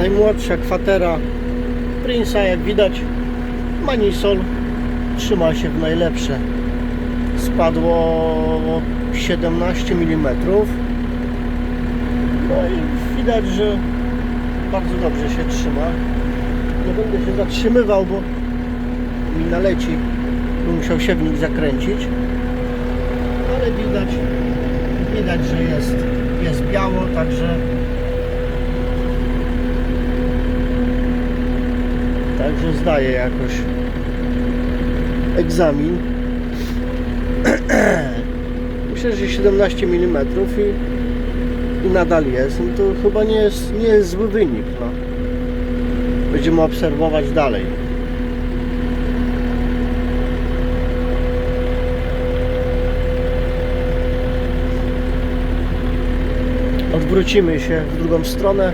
najmłodsza kwatera Prince'a, jak widać, Manisol trzyma się w najlepsze. Spadło 17 mm. No i widać, że bardzo dobrze się trzyma. Nie będę się zatrzymywał, bo mi naleci. Bym musiał siewnik zakręcić. Ale widać, widać, że jest, jest biało, także Także zdaję jakoś egzamin. Myślę, że 17 mm i, i nadal jest. No to chyba nie jest, nie jest zły wynik. No. Będziemy obserwować dalej. Odwrócimy się w drugą stronę.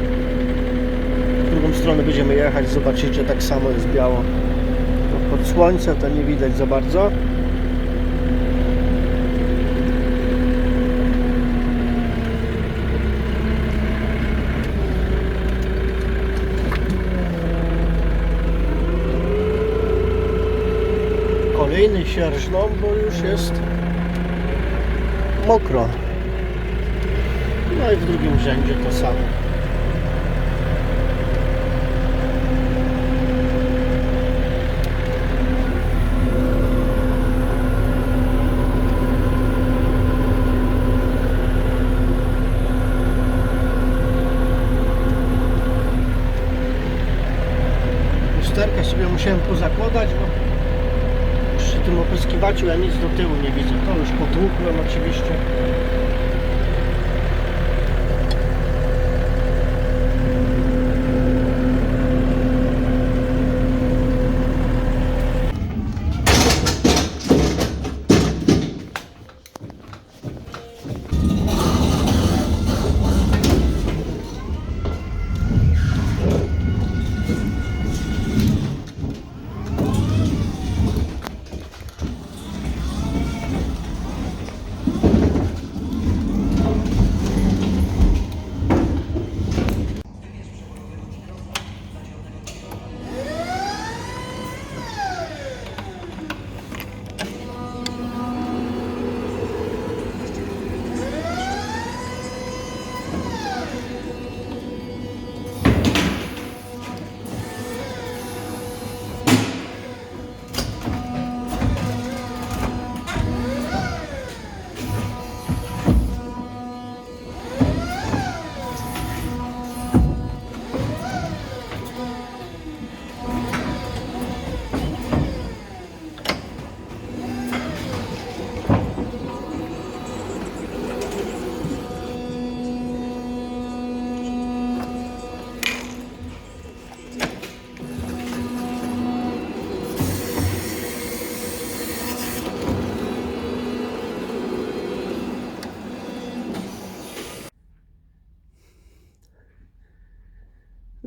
Stronę będziemy jechać. Zobaczycie, tak samo jest biało. To Pod słońce to nie widać za bardzo. Kolejny sierżną, bo już jest mokro. No i w drugim rzędzie to samo. Lusterkę sobie musiałem pozakładać, bo przy tym opryskiwaczu ja nic do tyłu nie widzę. To już potłukłem oczywiście.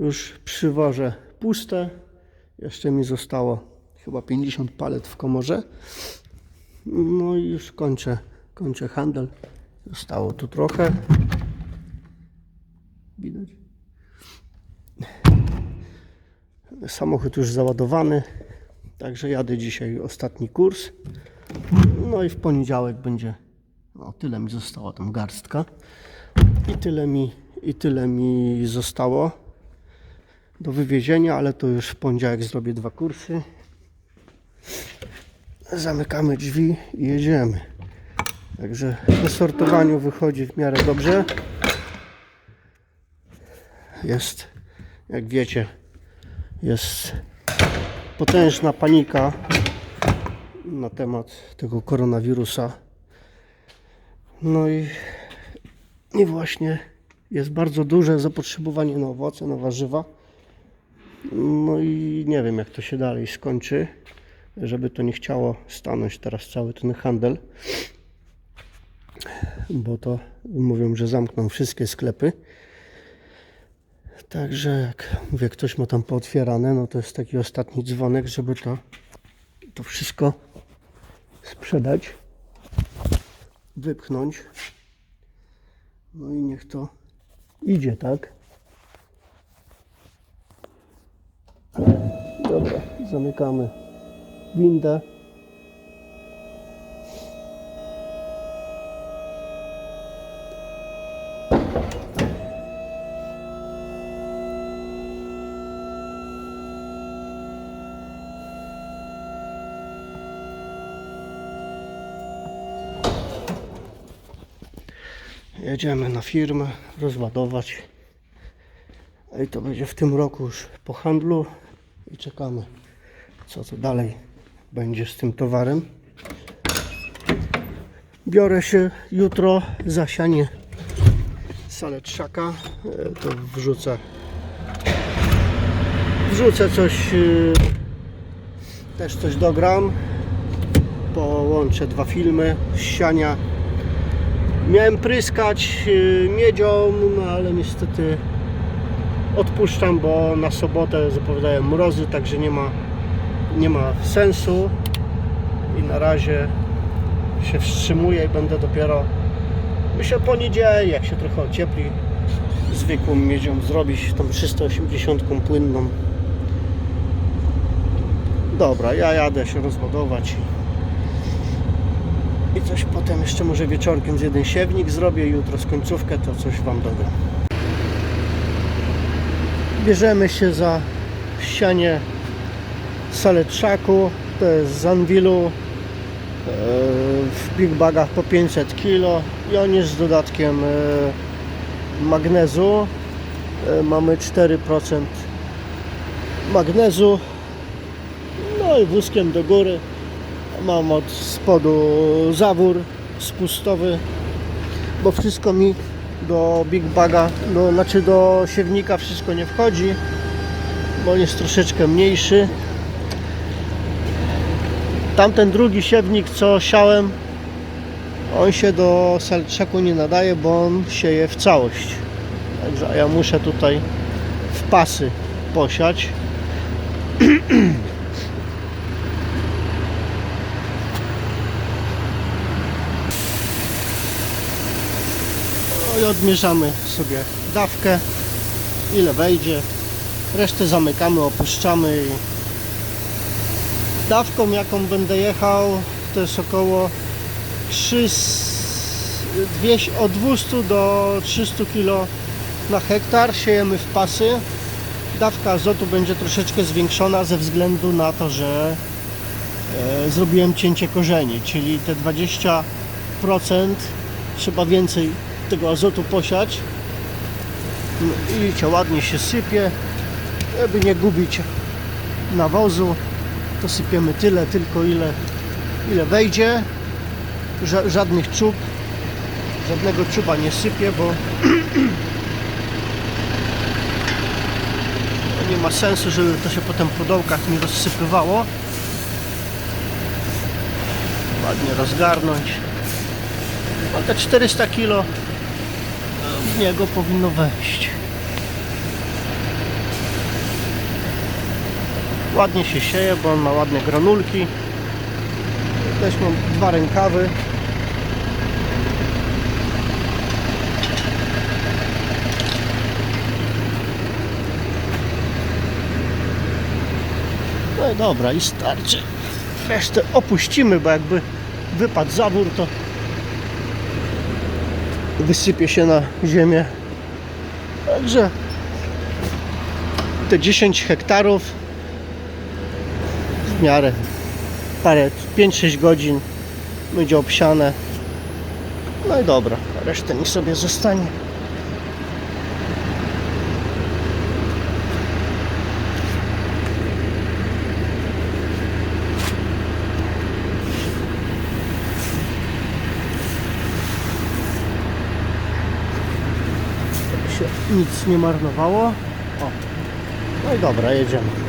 Już przywożę puste. Jeszcze mi zostało chyba 50 palet w komorze. No i już kończę, kończę handel. Zostało tu trochę. Widać. Samochód już załadowany. Także jadę dzisiaj ostatni kurs. No i w poniedziałek będzie. No, tyle mi została tam garstka. I tyle mi, i tyle mi zostało do wywiezienia, ale to już w poniedziałek zrobię dwa kursy. Zamykamy drzwi i jedziemy. Także po sortowaniu wychodzi w miarę dobrze. Jest, jak wiecie, jest potężna panika na temat tego koronawirusa. No i, i właśnie jest bardzo duże zapotrzebowanie na owoce, na warzywa. No i nie wiem, jak to się dalej skończy, żeby to nie chciało stanąć teraz cały ten handel, bo to mówią, że zamkną wszystkie sklepy. Także jak mówię, ktoś ma tam pootwierane, no to jest taki ostatni dzwonek, żeby to, to wszystko sprzedać, wypchnąć. No i niech to idzie, tak? Dobra, zamykamy windę. Jedziemy na firmę, rozładować. I to będzie w tym roku już po handlu i czekamy, co tu dalej będzie z tym towarem. Biorę się jutro za sianie saletrzaka. E, To wrzucę wrzucę coś e, też coś dogram. Połączę dwa filmy z siania Miałem pryskać y, miedzią, no ale niestety odpuszczam, bo na sobotę zapowiadają mrozy, także nie ma, nie ma sensu. I na razie się wstrzymuję i będę dopiero myślę po niedzieli, jak się trochę ociepli zwykłą miedzią zrobić tą 380 płynną. Dobra, ja jadę się rozładować. I coś potem jeszcze może wieczorkiem z jeden siewnik zrobię, jutro z końcówkę to coś Wam dogram. Bierzemy się za sianie saletrzaku, to jest z Anwilu e, w big bagach po 500 kg i on jest z dodatkiem e, magnezu. E, Mamy 4% magnezu no i wózkiem do góry mam od spodu zawór spustowy bo wszystko mi do big baga do, znaczy do siewnika wszystko nie wchodzi bo on jest troszeczkę mniejszy. Tamten drugi siewnik co siałem on się do salczaku nie nadaje bo on sieje w całość. Także ja muszę tutaj w pasy posiać i odmierzamy sobie dawkę, ile wejdzie. Resztę zamykamy, opuszczamy. I dawką jaką będę jechał to jest około 3, od 200 do 300 kg na hektar. Siejemy w pasy. Dawka azotu będzie troszeczkę zwiększona ze względu na to, że e, zrobiłem cięcie korzeni, czyli te 20% trzeba więcej tego azotu posiać. No i widzicie, ładnie się sypie. Żeby nie gubić nawozu to sypiemy tyle tylko ile ile wejdzie. Ża żadnych czub żadnego czuba nie sypię bo nie ma sensu żeby to się potem po dołkach nie rozsypywało. Ładnie rozgarnąć. No te 400 kg w niego powinno wejść. Ładnie się sieje, bo on ma ładne granulki. Też mam dwa rękawy. No i dobra, i starczy. Resztę opuścimy, bo jakby wypadł zawór, to wysypie się na ziemię. Także te 10 hektarów w miarę parę 5-6 godzin będzie obsiane. No i dobra, resztę niech sobie zostanie. się nic nie marnowało. O. No i dobra, jedziemy.